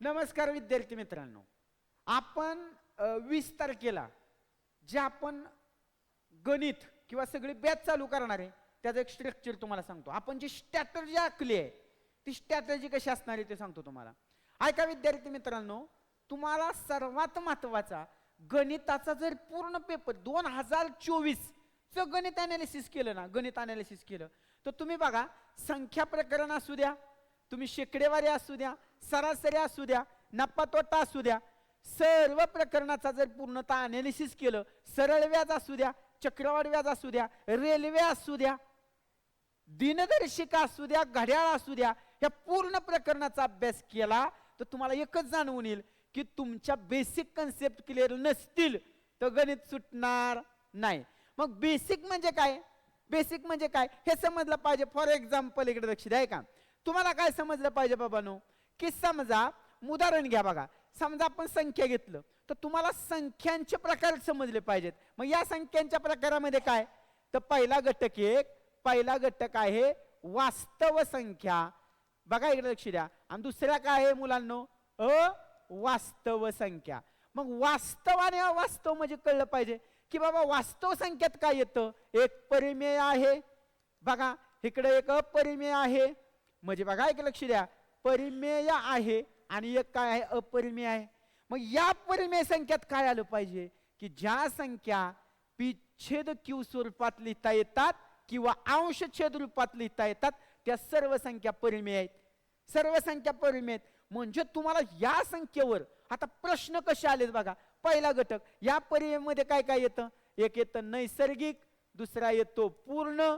नमस्कार विद्यार्थी मित्रांनो. आपण वीस तारखेला जे आपण गणित किंवा सगळी बॅच चालू करणार आहे त्याचं एक स्ट्रक्चर तुम्हाला सांगतो. आपण जी स्ट्रॅटर्जी आखली आहे ती स्ट्रॅटर्जी कशी असणार आहे ते सांगतो तुम्हाला. ऐका विद्यार्थी मित्रांनो तुम्हाला सर्वात महत्त्वाचा गणिताचा जर पूर्ण पेपर दोन हजार चोवीसचं गणित अनालिसिस केलं ना गणित अनालिसिस केलं तर तुम्ही बघा संख्या प्रकरण असू द्या तुम्ही शेकडेवारी असू द्या सरासरी असू द्या नफा तोटा असू द्या सर्व प्रकरणाचा जर पूर्णतः अनालिसिस केलं सरळ व्याज असू द्या चक्रवाढ व्याज असू द्या रेल्वे असू द्या दिनदर्शिका असू द्या घड्याळ असू द्या या पूर्ण प्रकरणाचा अभ्यास केला तर तुम्हाला एकच जाणवून येईल की तुमच्या बेसिक कन्सेप्ट क्लिअर नसतील तर गणित सुटणार नाही. मग बेसिक म्हणजे काय? बेसिक म्हणजे काय? हे समजलं पाहिजे. फॉर एक्झाम्पल इकडे लक्ष द्या का तुम्हाला काय समजलं पाहिजे बाबानो? की समजा उदाहरण घ्या बघा. समजा आपण संख्या घेतलं तर तुम्हाला संख्यांचे प्रकार समजले पाहिजेत. मग या संख्यांच्या प्रकारामध्ये काय? तर पहिला घटक एक पहिला घटक आहे वास्तव संख्या. बघा इकडे लक्ष द्या. आणि दुसऱ्या काय आहे मुलांनो? अ वास्तव संख्या. मग वास्तव आणि अवास्तव म्हणजे कळलं पाहिजे. की बाबा वास्तव संख्यात काय येतं? एक परिमेय आहे. बघा इकडे एक अपरिमेय आहे. म्हणजे बघा एक लक्ष द्या. परिमेय आहे आणि एक काय आहे? अपरिमेय आहे. मग या परिमेय संख्यात काय आलं पाहिजे? की ज्या संख्या पिच्छेद क्यू स्वरूपात लिहिता येतात किंवा अंशछेद रूपात लिहिता येतात त्या सर्व संख्या परिमेय आहेत. सर्व संख्या परिमेय आहेत. म्हणजे तुम्हाला या संख्येवर आता प्रश्न कसे आलेत बघा. पहिला घटक या परिमेयमध्ये काय काय येतं? एक येतं नैसर्गिक दुसरा येतो पूर्ण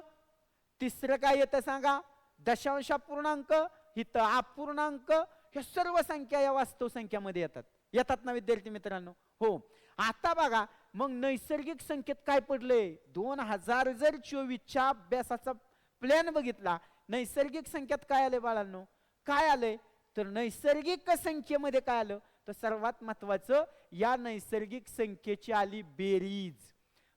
तिसरं काय येतं सांगा? दशांश पूर्णांक हिथं अपूर्णांक ह्या सर्व संख्या या वास्तव संख्यामध्ये येतात. येतात ना विद्यार्थी मित्रांनो? हो. आता बघा मग नैसर्गिक संख्येत काय पडलंय दोन हजार जर चोवीसच्या अभ्यासाचा प्लॅन बघितला नैसर्गिक संख्यात काय आलंय बाळांनो? काय आलंय तर नैसर्गिक संख्येमध्ये काय आलं? तर सर्वात महत्वाचं या नैसर्गिक संख्येची आली बेरीज.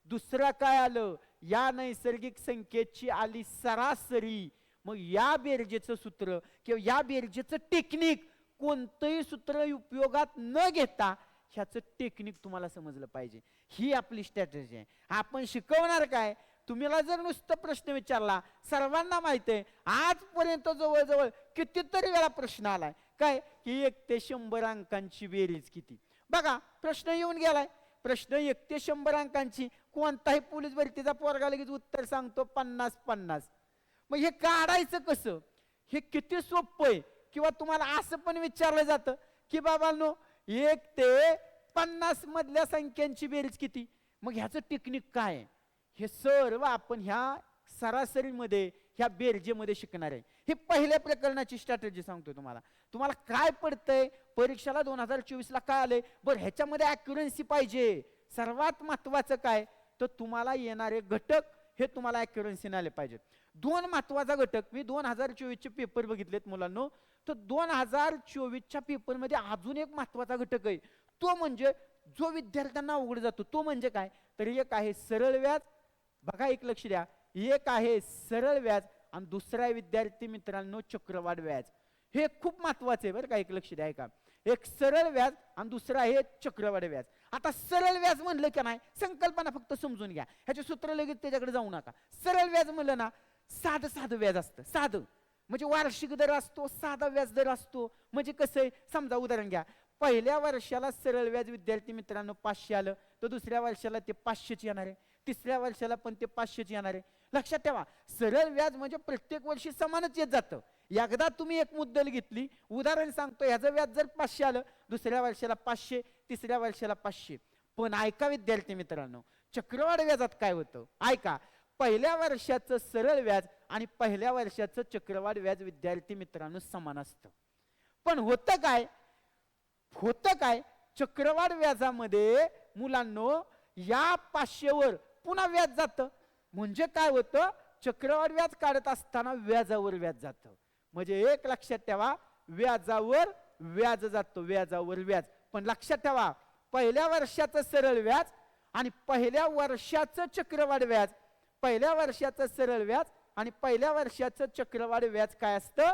दुसरं काय आलं? या नैसर्गिक संख्येची आली सरासरी. मग या बेरजेचं सूत्र किंवा या बेरजेचं टेक्निक कोणतंही सूत्र उपयोगात न घेता ह्याचं टेक्निक तुम्हाला समजलं पाहिजे. ही आपली स्ट्रॅटेजी आहे. आपण शिकवणार काय? तुम्हाला जर नुसतं प्रश्न विचारला सर्वांना माहीत आहे आजपर्यंत जवळजवळ कितीतरी वेळा प्रश्न आलाय. काय? की एक ते शंभर अंकांची बेरीज किती? बघा प्रश्न येऊन गेलाय. प्रश्न एक ते शंभर अंकांची. कोणताही पोलीस भरतीचा पोरगा लगेच उत्तर सांगतो पन्नास पन्नास. मग हे काढायचं कसं? हे किती सोपं आहे? किंवा तुम्हाला असं पण विचारलं जातं की बाबांनो एक ते पन्नास मधल्या संख्यांची बेरीज किती? मग ह्याचं टेक्निक काय हे सर्व आपण ह्या सरासरीमध्ये ह्या बेरजेमध्ये शिकणार आहे. हे पहिल्या प्रकरणाची स्ट्रॅटेजी सांगतो तुम्हाला. तुम्हाला काय पडतंय? परीक्षेला दोन हजार चोवीसला काय आलंय? बरं ह्याच्यामध्ये ॲक्युरन्सी पाहिजे. सर्वात महत्वाचं काय? तर तुम्हाला येणारे घटक हे तुम्हाला ॲक्युरन्सीने आले पाहिजेत. दोन महत्त्वाचा घटक. मी दोन हजार चोवीसचे पेपर बघितलेत मुलांनो. तर दोन हजार चोवीसच्या पेपरमध्ये अजून एक महत्त्वाचा घटक आहे. तो म्हणजे जो विद्यार्थ्यांना अवघड जातो तो म्हणजे काय? तर एक आहे सरळ व्याज. बघा एक लक्ष द्या. एक आहे सरळ व्याज आणि दुसरा आहे विद्यार्थी मित्रांनो चक्रवाढ व्याज. हे खूप महत्वाचं आहे बरं का एक लक्ष द्या का एक सरळ व्याज आणि दुसरं आहे चक्रवाढ व्याज. आता सरळ व्याज म्हणलं की नाही संकल्पना फक्त समजून घ्या. ह्याचे सूत्र लगेच त्याच्याकडे जाऊ नका. सरळ व्याज म्हणलं ना साधं साधं व्याज असतं साधं. म्हणजे वार्षिक दर असतो साधा व्याज दर असतो. म्हणजे कसं आहे? समजा उदाहरण घ्या. पहिल्या वर्षाला सरळ व्याज विद्यार्थी मित्रांनो पाचशे आलं तर दुसऱ्या वर्षाला ते पाचशेच येणार आहे. तिसऱ्या वर्षाला पण ते पाचशेच येणार आहे. लक्षात ठेवा सरळ व्याज म्हणजे प्रत्येक वर्षी समानच येत जातं. एकदा तुम्ही एक मुद्दल घेतली उदाहरण सांगतो ह्याचं व्याज जर पाचशे आलं दुसऱ्या वर्षाला पाचशे तिसऱ्या वर्षाला पाचशे. पण ऐका विद्यार्थी मित्रांनो चक्रवाढ व्याजात काय होतं? ऐका पहिल्या वर्षाचं सरळ व्याज आणि पहिल्या वर्षाचं चक्रवाढ व्याज विद्यार्थी मित्रांनो समान असतं. पण होतं काय? होतं काय? चक्रवाढ व्याजामध्ये मुलांनो या पाचशेवर पुन्हा व्याज जातं. म्हणजे काय होतं? चक्रवाढ व्याज काढत असताना व्याजावर व्याज जातं. म्हणजे एक लक्षात ठेवा व्याजावर व्याज जातो व्याजावर व्याज. पण लक्षात ठेवा पहिल्या वर्षाचं सरळ व्याज आणि पहिल्या वर्षाचं चक्रवाढ व्याज पहिल्या वर्षाचं सरळ व्याज आणि पहिल्या वर्षाचं चक्रवाढ व्याज काय असतं?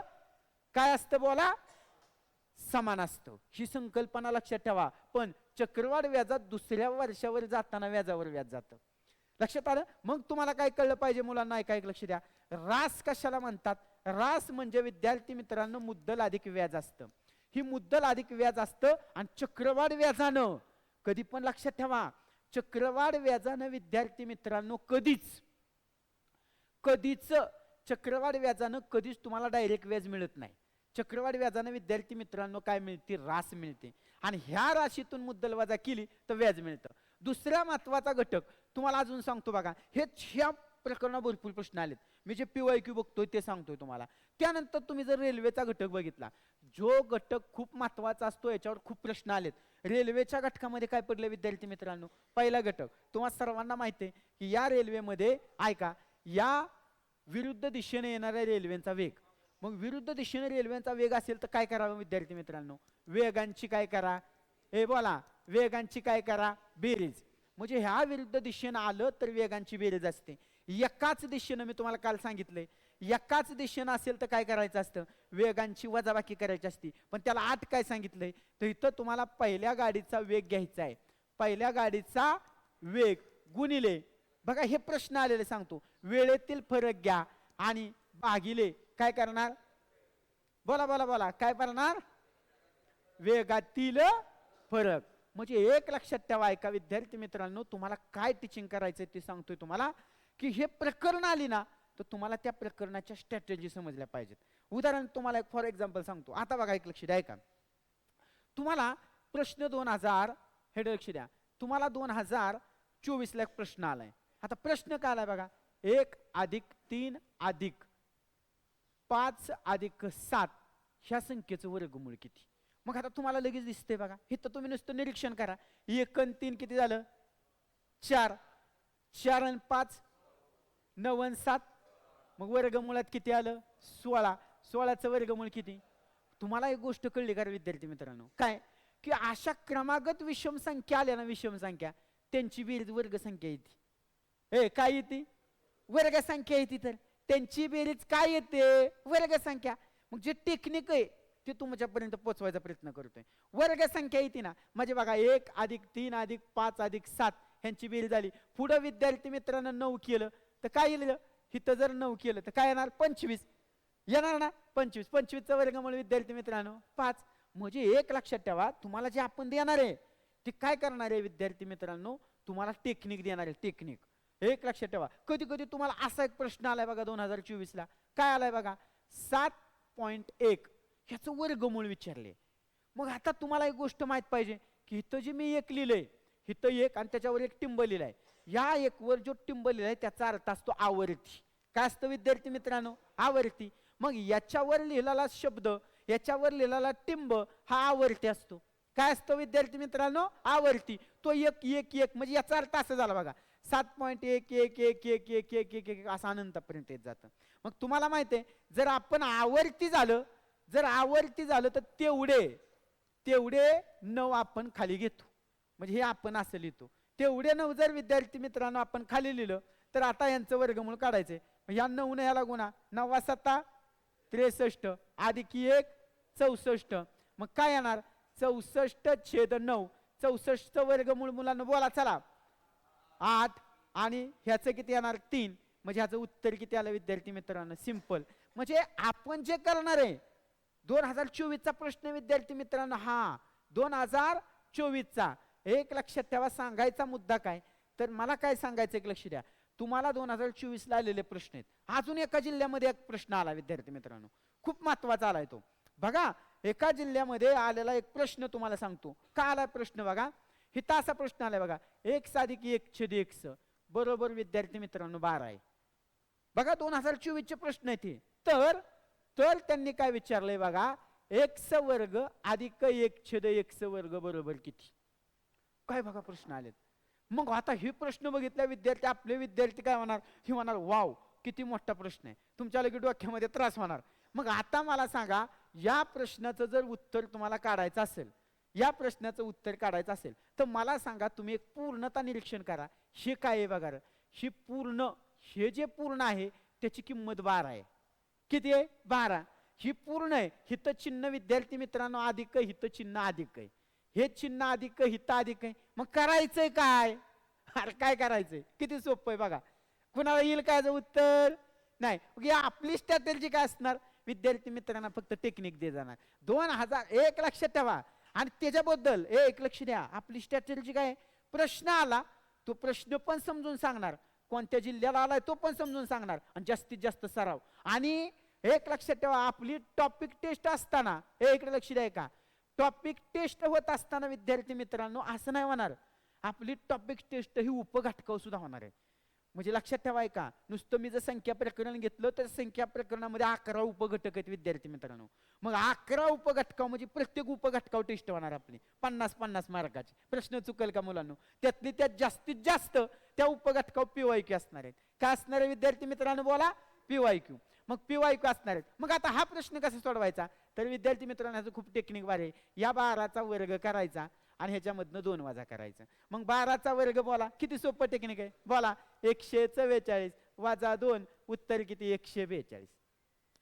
काय असतं बोला? समान असतं. ही संकल्पना लक्षात ठेवा. पण चक्रवाढ व्याजात दुसऱ्या वर्षावर जाताना व्याजावर व्याज जातं. लक्षात आलं? मग तुम्हाला काय कळलं पाहिजे मुलांना? ऐका एक लक्ष द्या. रास कशाला म्हणतात? रास म्हणजे विद्यार्थी मित्रांनो मुद्दल अधिक व्याज असतं. ही मुद्दल अधिक व्याज असतं आणि चक्रवाढ व्याजानं. कधी पण लक्षात ठेवा. चक्रवाढ व्याजानं विद्यार्थी मित्रांनो कधीच कधीच चक्रवाढ व्याजानं कधीच तुम्हाला डायरेक्ट व्याज मिळत नाही. चक्रवाढ व्याजानं विद्यार्थी मित्रांनो काय मिळते? रास मिळते. आणि ह्या राशीतून मुद्दल वजा केली तर व्याज मिळतं. दुसरा महत्त्वाचा घटक तुम्हाला अजून सांगतो बघा हे ह्या प्रकरणात भरपूर प्रश्न आलेत. मी जे पी वाय क्यू बघतोय ते सांगतोय तुम्हाला. त्यानंतर तुम्ही जर रेल्वेचा घटक बघितला जो घटक खूप महत्त्वाचा असतो याच्यावर खूप प्रश्न आलेत. रेल्वेच्या घटकामध्ये काय पडलं विद्यार्थी मित्रांनो? पहिला घटक तुम्हाला सर्वांना माहिती आहे की या रेल्वेमध्ये ऐका या विरुद्ध दिशेने येणाऱ्या रेल्वेचा वेग. मग विरुद्ध दिशेने रेल्वेचा वेग असेल तर काय करावं विद्यार्थी मित्रांनो? वेगांची काय करा? हे बोला वेगांची काय करा? बेरीज. म्हणजे ह्या विरुद्ध दिशेनं आलं तर वेगांची बेरीज असते. एकाच दिशेनं मी तुम्हाला काल सांगितलंय. एकाच दिशेनं असेल तर काय करायचं असतं? वेगांची वजाबाकी करायची असती. पण त्याला आठ काय सांगितलंय? तर इथं तुम्हाला पहिल्या गाडीचा वेग घ्यायचा आहे. पहिल्या गाडीचा वेग गुणिले बघा हे प्रश्न आलेले सांगतो. वेळेतील फरक घ्या आणि भागिले. काय करणार? बोला बोला बोला. काय करणार? वेगातील फरक. म्हणजे एक लक्षात ठेवा एका विद्यार्थी मित्रांनो तुम्हाला काय टीचिंग करायचं ते सांगतोय तुम्हाला. की हे प्रकरण आली ना तर तुम्हाला त्या प्रकरणाच्या स्ट्रॅटेजी समजल्या पाहिजेत. उदाहरण तुम्हाला एक फॉर एक्झाम्पल सांगतो. आता बघा एक लक्ष द्या ऐका. तुम्हाला प्रश्न दोन हजार हे लक्ष द्या. तुम्हाला दोन हजार चोवीसला एक प्रश्न आलाय. आता प्रश्न काय आला बघा? एक अधिक तीन अधिक पाच अधिक सात ह्या संख्येचं वर्गमूळ किती? मग आता तुम्हाला लगेच दिसते बघा. हे तर तुम्ही नुसतं निरीक्षण करा. एक आणि तीन किती झालं? चार. चार आणि पाच नऊ आणि सात. मग वर्गमुळात किती आलं? सोळा. सोळाचं वर्गमूळ किती? तुम्हाला एक गोष्ट कळली का विद्यार्थी मित्रांनो? काय? की अशा क्रमागत विषम संख्या आल्या ना विषम संख्या त्यांची बेरीज वर्गसंख्या येते. हे काय येते? वर्गसंख्या येते तर. त्यांची बेरीज काय येते? वर्गसंख्या. मग जे टेक्निक आहे ते तुमच्यापर्यंत पोचवायचा प्रयत्न करतोय. वर्गसंख्या येते ना. म्हणजे बघा एक अधिक तीन अधिक पाच अधिक सात ह्यांची बेरीज झाली. पुढं विद्यार्थी मित्रांनो नऊ केलं तर काय येईल? इथं जर नऊ केलं तर काय येणार? पंचवीस. येणार ना? पंचवीस. पंचवीसचा वर्गमूळ विद्यार्थी मित्रांनो पाच. म्हणजे एक लक्षात ठेवा तुम्हाला जे आपण देणार आहे ते काय करणार आहे विद्यार्थी मित्रांनो? तुम्हाला टेक्निक देणार आहे टेक्निक एक लक्षात ठेवा. कधी कधी तुम्हाला असा एक प्रश्न आलाय बघा दोन हजार चोवीसला. काय आलाय बघा? सात पॉईंट एक. ह्याचं वर्गमूळ विचारले. मग आता तुम्हाला एक गोष्ट माहीत पाहिजे की इथं जे मी एक लिहिलंय इथं एक आणि त्याच्यावर एक टिंब लिहिलाय. या एकवर जो टिंब लिहिलाय त्याचा अर्थ असतो आवर्ती काय असतं विद्यार्थी मित्रांनो? आवर्ती मग याच्यावर लिहिलेला शब्द याच्यावर लिहिलेला टिंब हा आवर्ती असतो. काय असतो विद्यार्थी मित्रांनो? आवर्ती तो एक एक एक. म्हणजे याचा अर्थ असं झाला बघा. सात पॉईंट एक एक एक एक एक एक एक एक असं अनंतपर्यंत येत जातं. मग तुम्हाला माहिती आहे जर आपण आवर्ती झालं जर आवर्ती झालं तर तेवढे तेवढे नऊ आपण खाली घेतो. म्हणजे हे आपण असं लिहितो. तेवढे नऊ जर विद्यार्थी मित्रांनो आपण खाली लिहिलं तर आता यांचं वर्गमूळ काढायचंय. मग या नऊ न याला गुणा. नव्वा सत्ता त्रेसष्ट. आधी एक चौसष्ट. मग काय येणार? चौसष्ट छेद नऊ. चौसष्ट वर्गमूळ मुलांना बोला चला. आठ आणि ह्याचं किती येणार? तीन. म्हणजे ह्याचं उत्तर किती आलं विद्यार्थी मित्रांनो? सिंपल म्हणजे आपण जे करणार आहे दोन हजार चोवीसचा प्रश्न विद्यार्थी मित्रांनो हा. दोन हजार चोवीसचा. एक लक्षात ठेवा सांगायचा मुद्दा काय? तर मला काय सांगायचं एक लक्ष द्या. तुम्हाला दोन हजार चोवीसला आलेले प्रश्न आहेत. अजून एका जिल्ह्यामध्ये एक प्रश्न आला विद्यार्थी मित्रांनो. खूप महत्त्वाचा आलाय तो. बघा एका जिल्ह्यामध्ये आलेला एक प्रश्न तुम्हाला सांगतो. का आला प्रश्न बघा? हिता असा प्रश्न आलाय बघा. एक साधिक एक छेद स. बरोबर विद्यार्थी मित्रांनो बारा आहे. बघा दोन हजार चोवीसचे प्रश्न आहे ते तर तर त्यांनी काय विचारलंय बघा? एक स वर्ग अधिक एक छेद स वर्ग बरोबर किती? काय बघा प्रश्न आलेत. मग आता हे प्रश्न बघितल्या विद्यार्थी आपले विद्यार्थी काय होणार? हे होणार वाव किती मोठा प्रश्न आहे. तुमच्या लगेच डोक्यामध्ये त्रास होणार. मग आता मला सांगा या प्रश्नाचं जर उत्तर तुम्हाला काढायचं असेल या प्रश्नाचं उत्तर काढायचं असेल तर मला सांगा तुम्ही एक पूर्णता निरीक्षण करा. हे काय आहे बघा हे पूर्ण हे जे पूर्ण आहे त्याची किंमत बारा आहे. किती आहे? बारा. ही पूर्ण आहे हित चिन्ह विद्यार्थी मित्रांनो अधिक आहे हित चिन्ह अधिक आहे. हे चिन्ह अधिक हित अधिक आहे. मग करायचंय काय? अरे काय करायचंय? किती सोपं आहे बघा. कुणाला येईल काय उत्तर? नाही. आपली स्ट्रॅटेजी काय असणार? विद्यार्थी मित्रांना फक्त टेक्निक दे जाणार. दोन हजार एक लक्षात ठेवा. आणि त्याच्याबद्दल ए, एक लक्ष द्या. आपली स्ट्रॅटेजी काय? प्रश्न आला तो प्रश्न पण समजून सांगणार. कोणत्या जिल्ह्याला आलाय तो पण समजून सांगणार. आणि जास्तीत जास्त सराव. आणि एक लक्षात ठेवा आपली टॉपिक टेस्ट असताना हे इकडे लक्ष द्या का टॉपिक टेस्ट होत असताना विद्यार्थी मित्रांनो असं नाही होणार. आपली टॉपिक टेस्ट ही उपघटकाव सुद्धा होणार आहे. म्हणजे लक्षात ठेवाय का नुसतं मी जर संख्या प्रकरण घेतलं तर संख्या प्रकरणामध्ये अकरा उपघटक आहेत विद्यार्थी मित्रांनो. मग अकरा उपघटकाव म्हणजे प्रत्येक उपघटकाव टेस्ट होणार आपली. पन्नास पन्नास मार्काची. प्रश्न चुकेल का मुलांनो? त्यातली त्यात जास्तीत जास्त त्या उपघटकाव पीवाय क्यू असणार आहेत. काय असणार आहे विद्यार्थी मित्रांनो बोला पीवाय क्यू. मग पीवाय क्यू असणार आहेत. मग आता हा प्रश्न कसा सोडवायचा? तर विद्यार्थी मित्रांनो ह्याचं खूप टेक्निक बार आहे. या बाराचा वर्ग करायचा आणि ह्याच्यामधनं दोन वाजा करायचा. मग बाराचा वर्ग बोला किती सोपं टेक्निक आहे? बोला एकशे चव्वेचाळीस वाजा दोन उत्तर किती? एकशे बेचाळीस.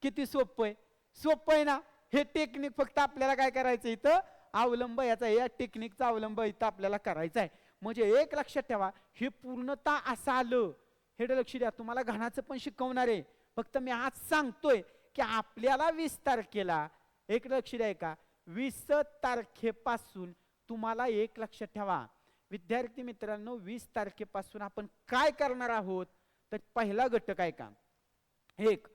किती सोपं आहे? सोपं आहे ना? हे टेक्निक फक्त आपल्याला काय करायचं इथं? अवलंब याचा या टेक्निकचा अवलंब इथं आपल्याला करायचा आहे. म्हणजे एक लक्षात ठेवा हे पूर्णता असं आलं. हे लक्ष द्या तुम्हाला घाणाचं पण शिकवणार आहे. फक्त मी आज सांगतोय की आपल्याला विस्तार केला एक लक्ष द्यायका वीस तारखेपासून तुम्हाला एक लक्षात ठेवा. विद्यार्थी मित्रांनो वीस तारखेपासून आपण काय करणार आहोत? तर पहिला घटक आहे का? एक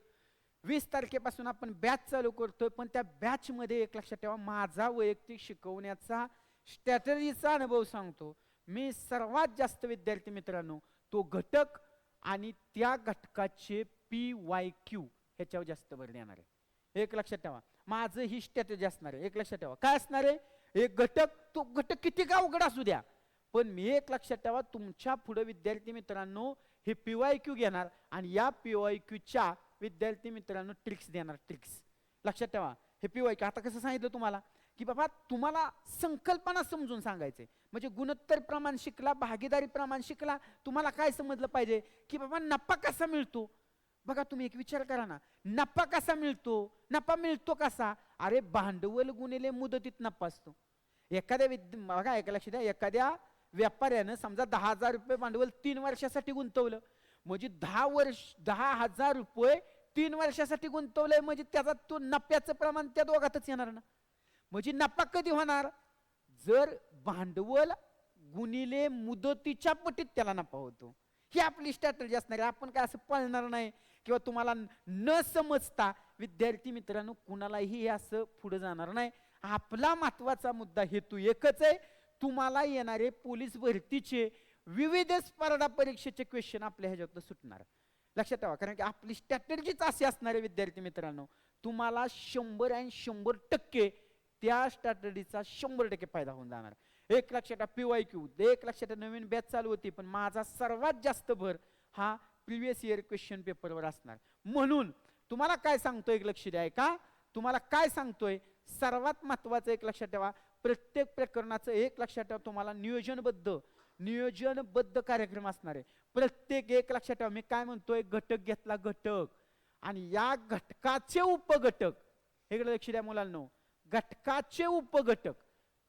वीस तारखेपासून आपण बॅच चालू करतोय पण त्या बॅचमध्ये एक लक्षात ठेवा. माझा वैयक्तिक शिकवण्याचा स्ट्रॅटजीचा अनुभव सांगतो. मी सर्वात जास्त विद्यार्थी मित्रांनो तो घटक आणि त्या घटकाचे पी वाय क्यू ह्याच्यावर जास्त भर देणार आहे. एक लक्षात ठेवा. माझं ही स्ट्रॅटेजी असणार आहे. एक लक्षात ठेवा. काय असणार आहे? एक घटक तो घटक किती का अवघड असू द्या. पण मी एक लक्षात ठेवा तुमच्यापुढे विद्यार्थी मित्रांनो हे पीवाय क्यू घेणार आणि या पीवाय क्यूच्या विद्यार्थी मित्रांनो ट्रिक्स देणार ट्रिक्स लक्षात ठेवा. हे पीवाय क्यू आता कसं सांगितलं तुम्हाला? की बाबा तुम्हाला संकल्पना समजून सांगायचे म्हणजे गुणोत्तर प्रमाण शिकला भागीदारी प्रमाण शिकला तुम्हाला काय समजलं पाहिजे? की बाबा नफा कसा मिळतो? बघा तुम्ही एक विचार करा ना. नफा कसा मिळतो? नफा मिळतो कसा? अरे भांडवल गुणिले मुदतीत नफा असतो. एखाद्या विद्य बघा एक लक्ष द्या. एखाद्या व्यापाऱ्यानं समजा दहा हजार रुपये भांडवल तीन वर्षासाठी गुंतवलं. म्हणजे दहा वर्ष दहा हजार रुपये तीन वर्षासाठी गुंतवलंय म्हणजे त्याचा तो नफ्याचं प्रमाण त्या दोघातच येणार ना. म्हणजे नफा कधी होणार? जर भांडवल गुणिले मुदतीच्या पटीत त्याला नफा होतो. ही आपली स्ट्रॅटजी असणार आपण काय असं पळणार नाही. किंवा तुम्हाला न समजता विद्यार्थी मित्रांनो कुणालाही हे असं पुढे जाणार नाही. आपला महत्त्वाचा मुद्दा हेतू एकच आहे. तुम्हाला येणारे पोलीस भरतीचे विविध स्पर्धा परीक्षेचे क्वेश्चन आपल्या ह्याच्यातनं सुटणार. लक्षात ठेवा कारण की आपली स्ट्रॅटर्जीच अशी असणारे विद्यार्थी मित्रांनो. तुम्हाला शंभर आणि शंभर टक्के त्या स्ट्रॅटर्जीचा शंभर टक्के फायदा होऊन जाणार. एक लक्षात पी वाय क्यू एक लक्षात नवीन बॅच चालू होती पण माझा सर्वात जास्त भर हा प्रिव्हियस इयर क्वेश्चन पेपरवर असणार. म्हणून तुम्हाला काय सांगतोय एक लक्ष द्या का तुम्हाला काय सांगतोय? सर्वात महत्वाचं एक लक्षात ठेवा. प्रत्येक प्रकरणाचं एक लक्षात ठेवा. तुम्हाला नियोजनबद्ध नियोजनबद्ध कार्यक्रम असणार आहे. प्रत्येक एक लक्षात ठेवा. मी काय म्हणतोय? घटक घेतला घटक. आणि या घटकाचे उपघटक. इकडे लक्ष द्या मुलांनो. घटकाचे उपघटक.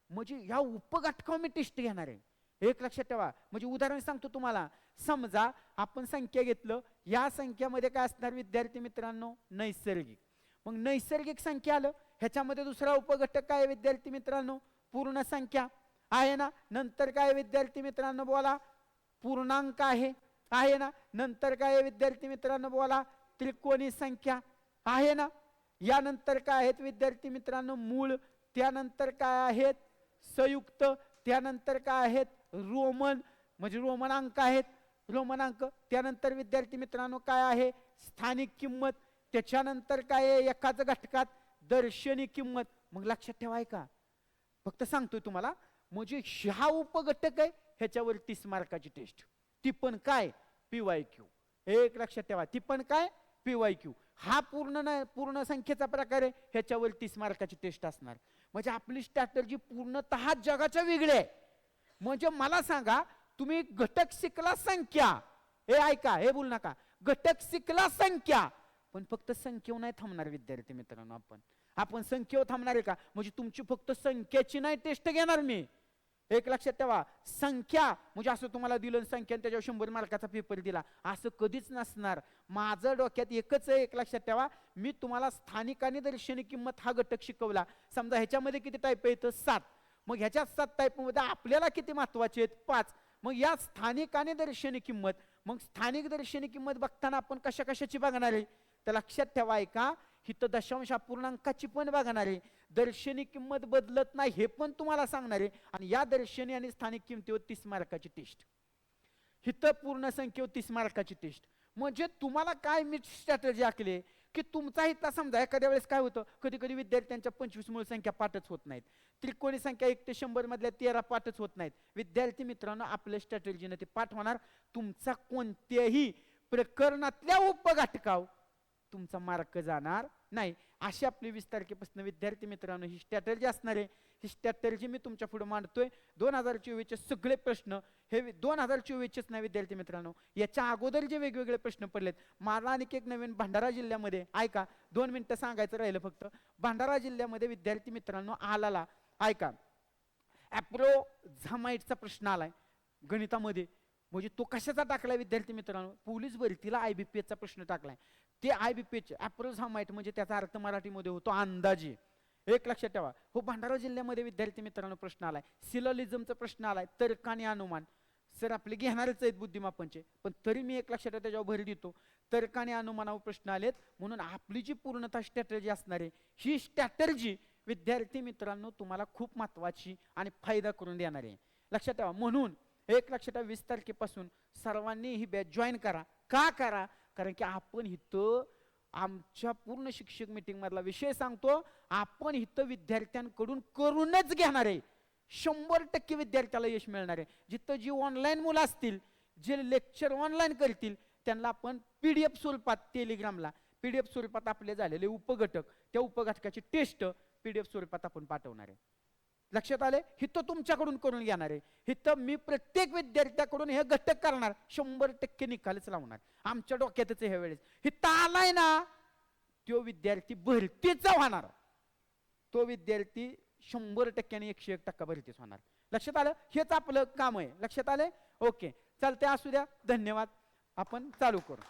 म्हणजे ह्या उपघटकावर मी टेस्ट घेणार आहे. एक लक्षात ठेवा. म्हणजे उदाहरण सांगतो तुम्हाला. समजा आपण संख्या घेतलं या संख्यामध्ये काय असणार विद्यार्थी मित्रांनो? नैसर्गिक. मग नैसर्गिक संख्या आलं ह्याच्यामध्ये दुसरा उपघटक काय आहे विद्यार्थी मित्रांनो? पूर्ण संख्या. आहे ना? नंतर काय विद्यार्थी मित्रांनो बोला? पूर्णांक आहे. आहे ना? नंतर काय विद्यार्थी मित्रांनो बोला? त्रिकोणी संख्या. आहे ना? यानंतर काय आहेत विद्यार्थी मित्रांनो? मूळ. त्यानंतर काय आहेत? संयुक्त. त्यानंतर काय आहेत? रोमन म्हणजे रोमन अंक आहेत. रोमन अंक त्यानंतर विद्यार्थी मित्रांनो काय आहे? स्थानिक किंमत. त्याच्यानंतर काय आहे? एकाच घटकात दर्शनी किंमत. मग लक्षात ठेवाय का फक्त सांगतोय तुम्हाला म्हणजे हा उपघटक आहे ह्याच्यावर तीस मार्काची टेस्ट. ती पण काय? P Y Q. एक लक्षात ठेवा ती पण काय? P Y Q. हा पूर्ण ना पूर्ण संख्येचा प्रकार आहे ह्याच्यावर तीस मार्काची टेस्ट असणार. म्हणजे आपली स्ट्रॅटर्जी पूर्णतः जगाच्या वेगळी आहे. म्हणजे मला सांगा तुम्ही घटक शिकला संख्या. हे ऐका हे बोल नका. घटक शिकला संख्या. पण फक्त संख्येवर नाही थांबणार विद्यार्थी मित्रांनो आपण. आपण संख्येवर थांबणार आहे का? म्हणजे तुमची फक्त संख्येची नाही टेस्ट घेणार मी. एक लक्षात ठेवा संख्या म्हणजे असं तुम्हाला दिलं संख्या त्याच्यावर शंभर मार्काचा पेपर दिला. असं कधीच नसणार. माझं डोक्यात एकच आहे एक लक्षात ठेवा. मी तुम्हाला स्थानिक आणि दर्शनी किंमत हा घटक शिकवला. समजा ह्याच्यामध्ये किती टाईप येतं सात. मग ह्याच्या सात टाईपमध्ये आपल्याला किती महत्त्वाचे आहेत? पाच. मग या स्थानिक आणि दर्शनी किंमत. मग स्थानिक दर्शनी किंमत बघताना आपण कशा कशाची बघणार आहे? तर लक्षात ठेवा का हिथं दशांश अपूर्णांकाची पण बघणार आहे. दर्शनी किंमत बदलत नाही हे पण तुम्हाला सांगणार आहे. आणि या दर्शनी आणि स्थानिक किंमतीवर तीस मार्काची टेस्ट. हिथं पूर्ण संख्येवर तीस मार्काची टेस्ट. म्हणजे तुम्हाला काय मी स्ट्रॅटजी आखली की तुमचा हिता समजा एखाद्या वेळेस काय होतं कधी कधी विद्यार्थ्यांच्या पंचवीस मूळ संख्या पाठच होत नाहीत. त्रिकोणी संख्या एक ते शंभर मधल्या तेरा पाठच होत नाहीत. विद्यार्थी मित्रांनो आपल्या स्ट्रॅटेजीने ते पाठवणार. तुमचा कोणत्याही प्रकरणातल्या उपघाटकाव तुमचा मार्क जाणार नाही. अशी आपली वीस तारखेपासून विद्यार्थी मित्रांनो ही स्ट्रॅटर्जी असणार आहे ही स्ट्रॅटर्जी मी तुमच्यापुढे मांडतोय दोन हजार चोवीसचे सगळे प्रश्न हे दोन हजार चोवीसचेच नाही विद्यार्थी मित्रांनो याच्या अगोदर जे वेगवेगळे प्रश्न पडलेत मला आणखी एक नवीन भंडारा जिल्ह्यामध्ये ऐका दोन मिनटं सांगायचं राहिलं फक्त. भंडारा जिल्ह्यामध्ये विद्यार्थी मित्रांनो आलाला ऐका ॲप्रो झामाईटचा प्रश्न आलाय गणितामध्ये. म्हणजे तो कशाचा टाकलाय विद्यार्थी मित्रांनो? पोलीस भरतीला आय बी पी एचचा प्रश्न टाकलाय. ते आय बी पी हा ॲप्रोझामाईट म्हणजे त्याचा अर्थ मराठीमध्ये होतो अंदाजे. एक लक्षात ठेवा. हो भंडारा जिल्ह्यामध्ये विद्यार्थी मित्रांनो प्रश्न आलाय. सिलोलिझमचा प्रश्न आलाय. तर्क आणि अनुमान. सर आपले घेणारच आहेत बुद्धिमापनचे. पण तरी मी एक लक्षात त्याच्यावर भर देतो. तर्क आणि अनुमानावर प्रश्न आलेत. म्हणून आपली जी पूर्णतः स्ट्रॅटर्जी असणार आहे ही स्ट्रॅटर्जी विद्यार्थी मित्रांनो तुम्हाला खूप महत्वाची आणि फायदा करून देणार आहे. लक्षात ठेवा. म्हणून एक लक्षात ठेवा वीस तारखेपासून सर्वांनी ही बॅच जॉईन करा. का करा? कारण की आपण इथं आमच्या पूर्ण शिक्षक मीटिंग मधला विषय सांगतो आपण इथं विद्यार्थ्यांकडून करूनच घेणार आहे. शंभर टक्के विद्यार्थ्याला यश मिळणार आहे. जिथं जी ऑनलाईन मुलं असतील जे लेक्चर ऑनलाईन करतील त्यांना आपण पी डी एफ स्वरूपात टेलिग्रामला पी डी एफ स्वरूपात आपले झालेले उपघटक त्या उपघटकाची टेस्ट पी डी एफ स्वरूपात आपण पाठवणार आहे. लक्षात आले हित तुमच्याकडून करून घेणार आहे. हिथं मी प्रत्येक विद्यार्थ्याकडून हे घटक करणार. शंभर टक्के निकालच लावणार. आमच्या डोक्यातच ह्या वेळेस हिथं आलाय ना तो विद्यार्थी भरतीचा होणार. तो विद्यार्थी शंभर टक्क्याने एकशे एक टक्का भरतीच होणार. लक्षात आलं? हेच आपलं काम आहे. लक्षात आलंय? ओके. चालते असू द्या. धन्यवाद. आपण चालू करू.